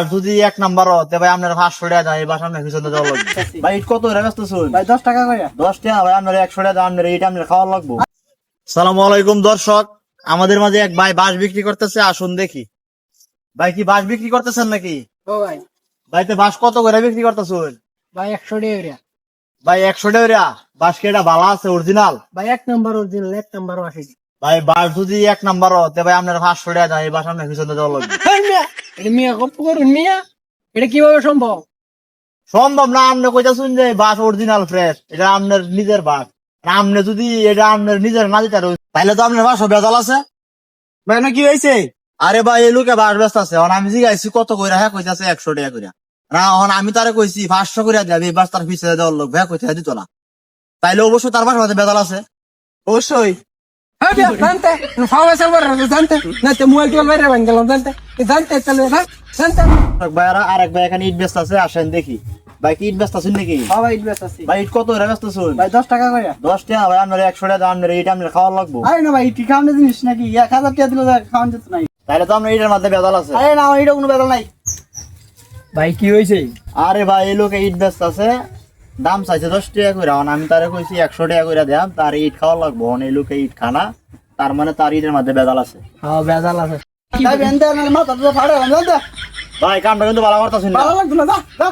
বাস যদি এক নাম্বার হতে ভাই আপনার পাঁচশো টাকা পিছনে লাগবে। ভাই ইট কত ব্যস্ত ভাই দশ টাকা করে। দশ টাকা ভাই আপনার একশো টাকা আপনার এইটা আপনার খাওয়া লাগবো। সালাম আলাইকুম দর্শক। আমাদের মাঝে এক ভাই বাস বিক্রি করতেছে আসুন দেখি। ভাই কি বাস বিক্রি করতেছেন নাকি? ও ভাই। ভাইতে বাস কত করে বিক্রি করতেছেন? ভাই একশো টাকা ভাই একশো টাকা বাস কি এটা ভালো আছে অরিজিনাল ভাই এক নম্বর অরিজিনাল এক নম্বর আসে ভাই বাস যদি এক নাম্বার হতে ভাই আপনার পাঁচশো টাকা যায় বাস আপনার পিছনে যাওয়া লাগবে। এটা মিয়া গপ্প করুন মিয়া। এটা কীভাবে সম্ভব? সম্ভব না আপনি কইতাছেন যে বাস অরিজিনাল ফ্রেশ এটা আপনার নিজের বাস। আর আপনি যদি এটা আপনার নিজের না দিতে তাহলে তো আপনার বাসও বেজাল আছে। ভাই কি হয়েছে আরে ভাই এই লোকে বাস ব্যস্ত আছে। আমি জিগাইছি কত কইরা হ্যাঁ কইতাছে একশো টাকা কইরা। না এখন আমি তারে কইছি পাঁচশো কইরা দেবে এই বাস তার পিছিয়ে দেওয়ার লোক ভ্যা কইতে দিত না। তাইলে অবশ্যই তার বাস মাঝে বেজাল আছে। অবশ্যই। চলে হ্যাঁ জানতে। ভাইয়ারা আর এক ভাই এখানে ইট ব্যস্ত আছে আসেন দেখি। ভাই কি ইট ব্যস্ত আছেন নাকি? বাবা ইনভেস্ট আছে। ভাই ইট কত করে ব্যস্ত আছেন? ভাই দশ টাকা করে। দশ টাকা ভাই আপনার একশো টাকা আপনার এইটা আপনার খাওয়া লাগবো। আরে না ভাই কি খাওয়ানোর জিনিস নাকি? এক হাজার টাকা দিলে খাওয়ান যেত নাই। তাহলে তো আপনার এইটার মধ্যে বেজাল আছে। আরে না এটা কোনো বেদল নাই। ভাই কি হয়েছে? আরে ভাই এই লোকে ইট ব্যস্ত আছে। দাম চাইছে দশ টাকা করে। আমি তারে কইছি একশো টাকা করে দেন তার ইট খাওয়া লাগবো। এই লোকে ইট খানা। তার মানে তার ইটের মধ্যে বেজাল আছে। হ্যাঁ বেজাল আছে। তাই বেন্দে মাথা তো ফাড়ে ভাই কামটা কিন্তু ভালো করতেছেন ভালো লাগতো না যা যা।